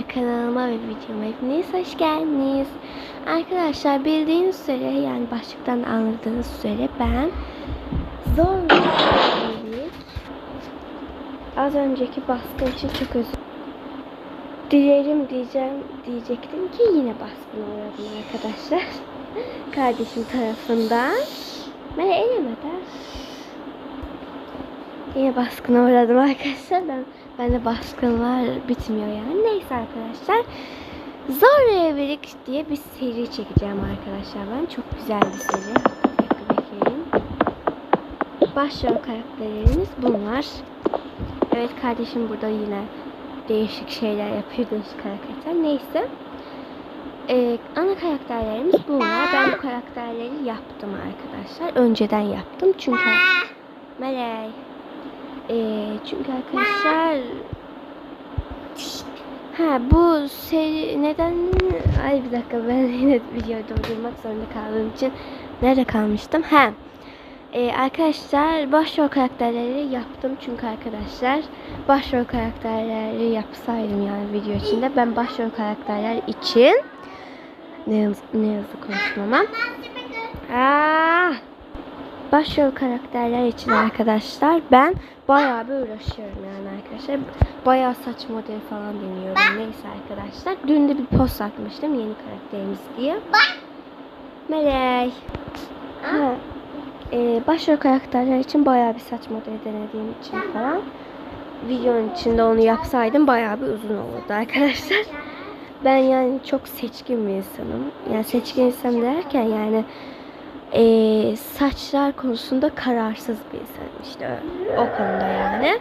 arkadaşlar. Kanalıma ve videoma hepiniz hoş geldiniz. Arkadaşlar bildiğiniz üzere yani başlıktan anladığınız üzere ben zor bir Az önceki baskın için çok özür dilerim diyeceğim diyecektim ki yine baskın uğradım arkadaşlar. Kardeşim tarafından. Beni elemeden Yine baskına uğradım arkadaşlar. Ben, bende baskınlar bitmiyor yani. Neyse arkadaşlar. Zor Evlilik diye bir seri çekeceğim arkadaşlar ben. Çok güzel bir seri. Dakika bekleyin. Başrol karakterlerimiz bunlar. Evet kardeşim burada yine değişik şeyler yapıyor. Değişik hareketler. Neyse. Ee, ana karakterlerimiz bunlar. Ben bu karakterleri yaptım arkadaşlar. Önceden yaptım. Çünkü... Melek. Ee, çünkü arkadaşlar ha bu seri neden ay bir dakika ben yine videoyu durdurmak zorunda kaldığım için nerede kalmıştım? Ha ee, arkadaşlar başrol karakterleri yaptım çünkü arkadaşlar. Başrol karakterleri yapsaydım yani video içinde ben başrol karakterler için ne yazık, ne yazık konuşmama Aa! Başrol karakterler için arkadaşlar ben bayağı bir uğraşıyorum yani arkadaşlar. Bayağı saç modeli falan deniyorum. Neyse arkadaşlar. Dün de bir post atmıştım yeni karakterimiz diye. Melek. Ha. Ee, başrol karakterler için bayağı bir saç modeli denediğim için falan. Videonun içinde onu yapsaydım bayağı bir uzun olurdu arkadaşlar. Ben yani çok seçkin bir insanım. Yani seçkin insan derken yani e, saçlar konusunda kararsız bir insanım işte o konuda yani.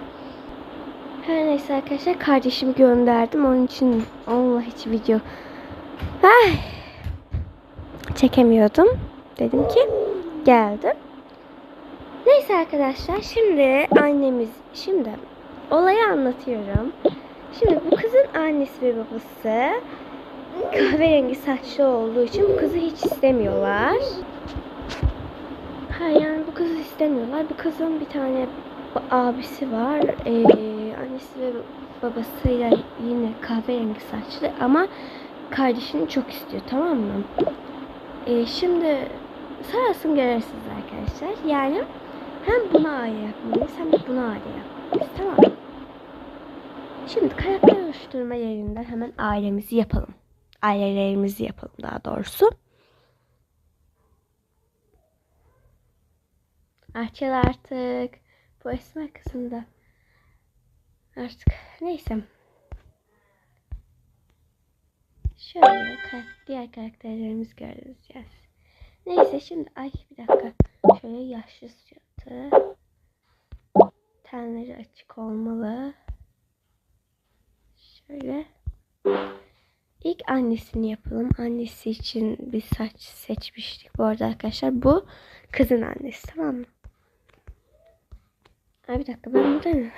Her neyse arkadaşlar kardeşimi gönderdim onun için onunla hiç video Ay, çekemiyordum. Dedim ki geldim. Neyse arkadaşlar şimdi annemiz şimdi olayı anlatıyorum. Şimdi bu kızın annesi ve babası kahverengi saçlı olduğu için bu kızı hiç istemiyorlar. Ha yani bu kızı istemiyorlar. Bu kızın bir tane abisi var. Ee, annesi ve babasıyla yine kahverengi saçlı ama kardeşini çok istiyor tamam mı? Ee, şimdi sırasını görürsünüz arkadaşlar. Yani hem buna aile yapmalıyız hem de buna aile yapmalıyız tamam? Şimdi karakter oluşturma yerinden hemen ailemizi yapalım. Ailelerimizi yapalım daha doğrusu. Açıl artık. Bu esmer kısımda. Artık neyse. Şöyle diğer karakterlerimizi göreceğiz. Neyse şimdi ay bir dakika. Şöyle yaşlı suratı. Tenleri açık olmalı. Şöyle. İlk annesini yapalım. Annesi için bir saç seçmiştik bu arada arkadaşlar. Bu kızın annesi tamam mı? Ay bir dakika ben burada mı?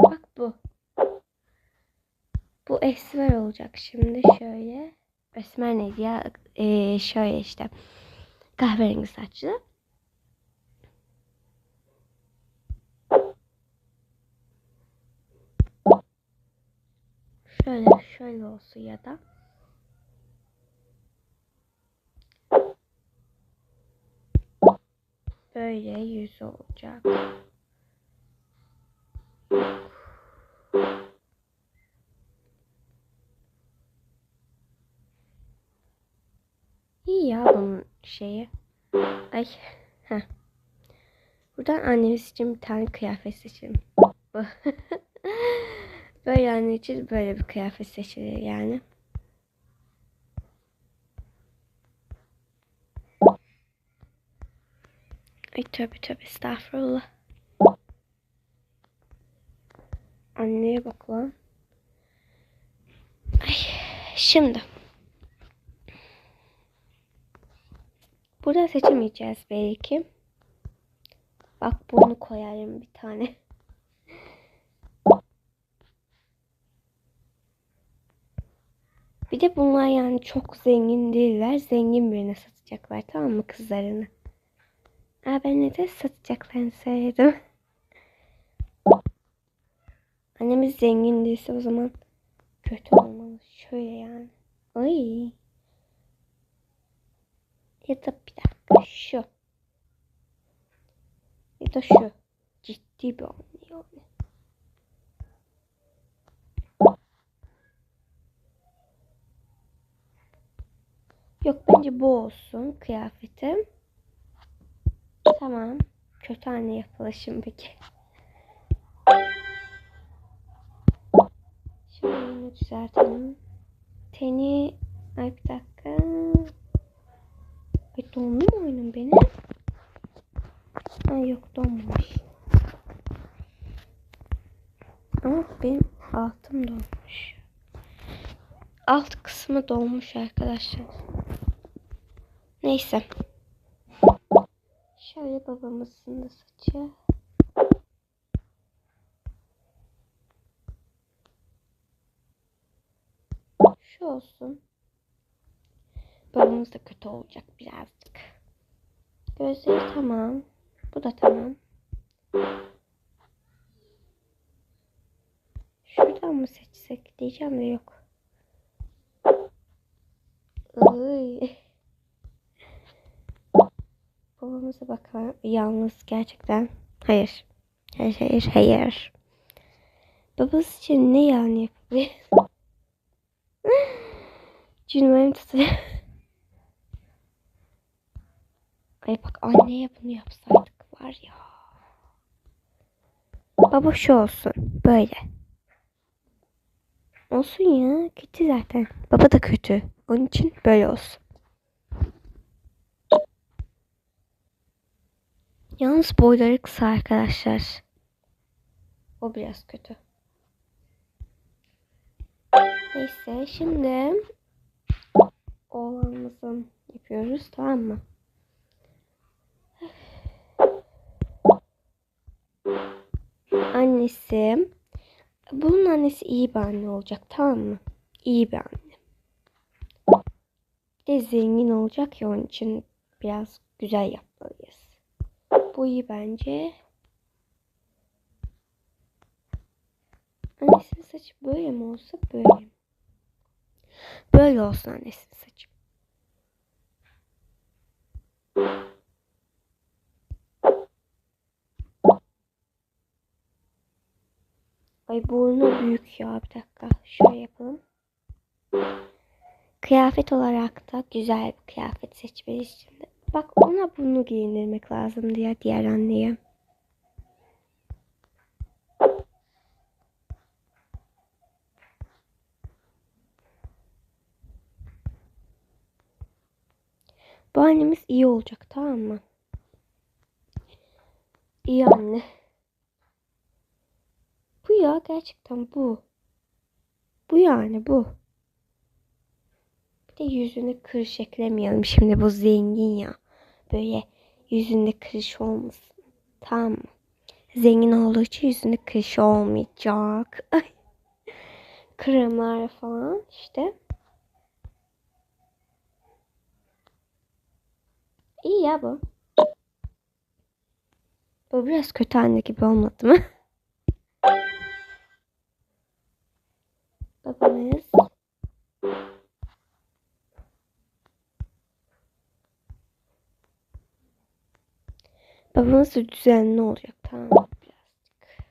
Bak bu. Bu esmer olacak şimdi şöyle. Esmer neydi ya? Ee, şöyle işte. Kahverengi saçlı. Şöyle şöyle olsun ya da. Böyle yüz olacak. İyi ya bunun şeyi. Ay. Heh. Buradan annemiz için bir tane kıyafet seçelim. Böyle anne için böyle bir kıyafet seçilir yani. Ay tövbe tövbe estağfurullah. Anneye bak lan. Ay, Şimdi. Burada seçemeyeceğiz belki. Bak bunu koyarım bir tane. Bir de bunlar yani çok zengin değiller. Zengin birine satacaklar tamam mı kızlarını? Aa, ben ne de satacaklarını söyledim. Annemiz zengin değilse o zaman kötü olmalı. Şöyle yani. Ay. Ya da bir dakika şu. Ya da şu. Ciddi bir yani. Yok bence bu olsun kıyafetim. Tamam. Kötü anne yapılışım peki. Şöyle yine düzeltelim. Teni... Ay bir dakika. Ay dondu mu oyunum benim? Ay yok donmamış. Ama benim altım donmuş. Alt kısmı donmuş arkadaşlar. Neyse. Şöyle babamızın da saçı. Şu olsun. Babamız da kötü olacak birazcık. Gözleri tamam. Bu da tamam. Şuradan mı seçsek diyeceğim de yok. Iy. Babamıza bakalım. Yalnız gerçekten. Hayır. Hayır hayır hayır. Babası için ne yani yapabilir? Cüneyim tutuyor. Ay bak anneye bunu yapsaydık var ya. Baba şu olsun. Böyle. Olsun ya. Kötü zaten. Baba da kötü. Onun için böyle olsun. Yalnız boyları kısa arkadaşlar. O biraz kötü. Neyse şimdi oğlanımızın yapıyoruz tamam mı? Annesi bunun annesi iyi bir anne olacak tamam mı? İyi bir anne. Bir de zengin olacak ya onun için biraz güzel yapmalıyız. Bu iyi bence. Annesinin saçı böyle mi olsa böyle mi? Böyle olsun annesinin saçı. Ay burnu büyük ya bir dakika. Şöyle yapalım. Kıyafet olarak da güzel bir kıyafet seçmeliyiz şimdi. Bak ona bunu giyindirmek lazım diye diğer anneye. Bu annemiz iyi olacak tamam mı? İyi anne. Bu ya gerçekten bu. Bu yani bu. De yüzüne kırış eklemeyelim şimdi bu zengin ya. Böyle yüzünde kırış olmasın. Tamam mı? Zengin olduğu için yüzünde kırış olmayacak. Ay. Kremler falan işte. İyi ya bu. Bu biraz kötü anne gibi olmadı mı? Babamız. Babamız da düzenli olacak. Tamam mı? birazcık.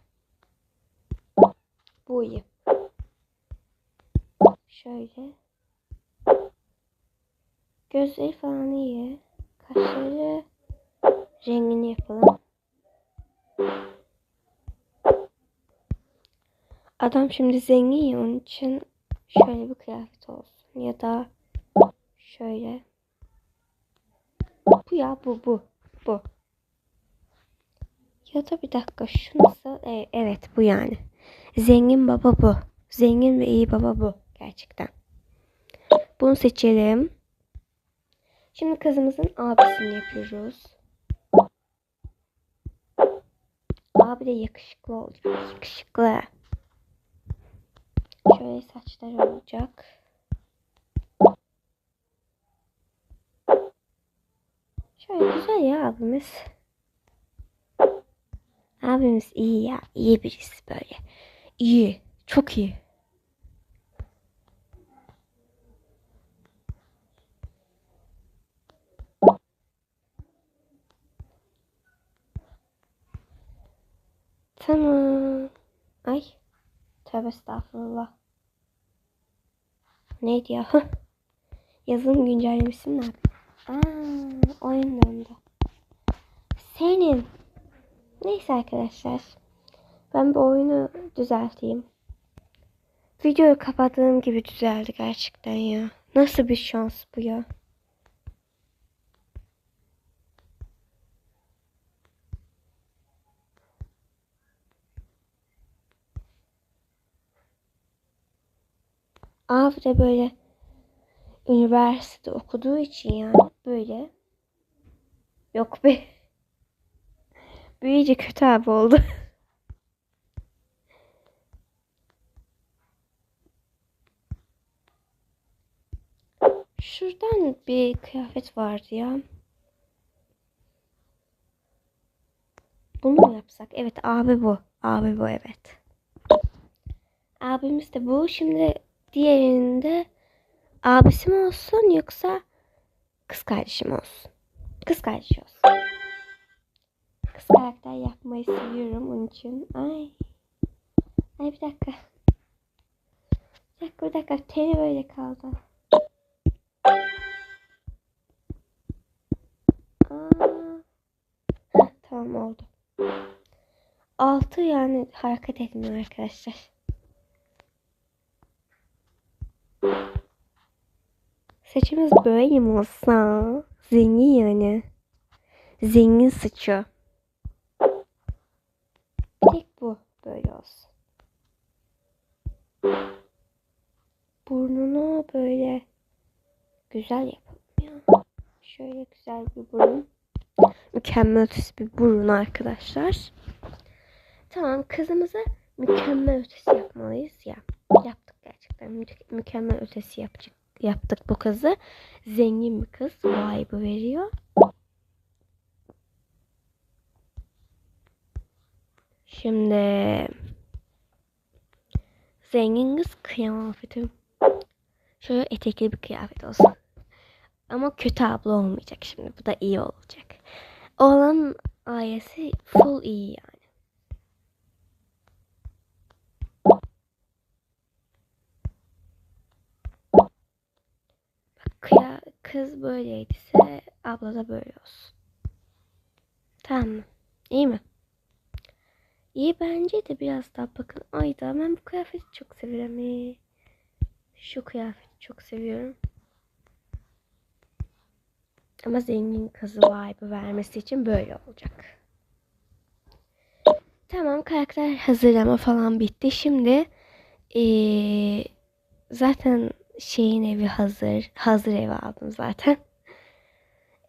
Bu iyi. Şöyle. Gözleri falan iyi. Kaşları rengini yapalım. Adam şimdi zengin ya onun için şöyle bir kıyafet olsun ya da şöyle. Bu ya bu bu bu. Ya da bir dakika şu nasıl? E, evet bu yani. Zengin baba bu. Zengin ve iyi baba bu gerçekten. Bunu seçelim. Şimdi kızımızın abisini yapıyoruz. Abi de yakışıklı olacak. Yakışıklı. Şöyle saçları olacak. Şöyle güzel ya abimiz. Abimiz iyi ya. iyi birisi böyle. İyi. Çok iyi. Tamam. Ay. Tövbe estağfurullah. Neydi ya? Yazılım güncellemişsin mi? Aa, oyun döndü. Senin. Neyse arkadaşlar. Ben bu oyunu düzelteyim. Videoyu kapattığım gibi düzeldi gerçekten ya. Nasıl bir şans bu ya? Abi de böyle üniversitede okuduğu için yani böyle yok be büyüyünce kötü abi oldu. Şuradan bir kıyafet vardı ya. Bunu mu yapsak? Evet abi bu. Abi bu evet. Abimiz de bu. Şimdi diğerinde abisi mi olsun yoksa kız kardeşim olsun? Kız kardeşi olsun. Karakter yapmayı seviyorum onun için. Ay. Ay bir dakika. Bir dakika bir dakika. Teni böyle kaldı. Aa. Tamam oldu. Altı yani hareket etmiyor arkadaşlar. Saçımız böyle mi olsa? Zengin yani. Zengin saçı. Bir tek bu böyle olsun. Burnunu böyle güzel yapalım ya. Şöyle güzel bir burun. Mükemmel ötesi bir burun arkadaşlar. Tamam kızımıza mükemmel ötesi yapmalıyız ya. Yaptık gerçekten. Mü mükemmel ötesi yapacak yaptık bu kızı. Zengin bir kız vibe veriyor. Şimdi zengin kız kıyafeti. Şöyle etekli bir kıyafet olsun. Ama kötü abla olmayacak şimdi. Bu da iyi olacak. Oğlan ailesi full iyi yani. Kıya, kız böyleydiyse abla da böyle olsun. Tamam mı? İyi mi? İyi bence de biraz daha bakın. Ayda ben bu kıyafeti çok seviyorum. Ee, Şu kıyafeti çok seviyorum. Ama zengin kızı vibe vermesi için böyle olacak. Tamam karakter hazırlama falan bitti. Şimdi ee, zaten şeyin evi hazır. Hazır ev aldım zaten.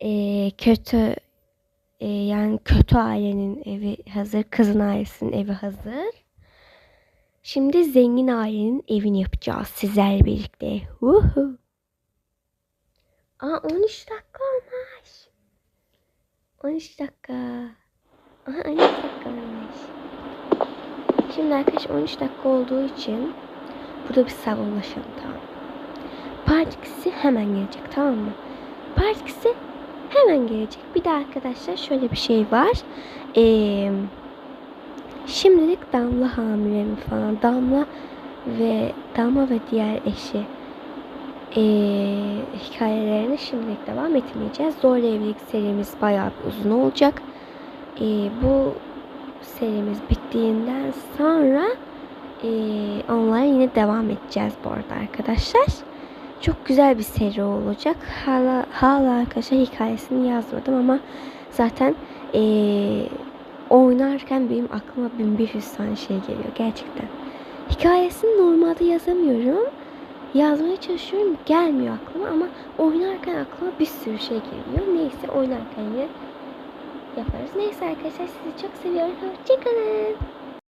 Ee, kötü e, yani kötü ailenin evi hazır. Kızın ailesinin evi hazır. Şimdi zengin ailenin evini yapacağız sizlerle birlikte. Woohoo. Aa 13 dakika olmuş. 13 dakika. Aha 13 dakika olmuş. Şimdi arkadaşlar 13 dakika olduğu için burada bir sabırlaşalım tamam mı? Part 2'si hemen gelecek tamam mı? Part 2'si hemen gelecek. Bir de arkadaşlar şöyle bir şey var. Ee, şimdilik Damla hamile mi falan. Damla ve Damla ve diğer eşi ee, hikayelerini şimdilik devam etmeyeceğiz. Zorlu Evlilik serimiz bayağı bir uzun olacak. Ee, bu serimiz bittiğinden sonra e, online yine devam edeceğiz bu arada arkadaşlar. Çok güzel bir seri olacak. Hala, hala arkadaşlar hikayesini yazmadım ama zaten e, oynarken benim aklıma 1500 tane şey geliyor gerçekten. Hikayesini normalde yazamıyorum. yazmaya çalışıyorum gelmiyor aklıma ama oynarken aklıma bir sürü şey geliyor. Neyse oynarken yine yaparız. Neyse arkadaşlar sizi çok seviyorum. Hoşçakalın.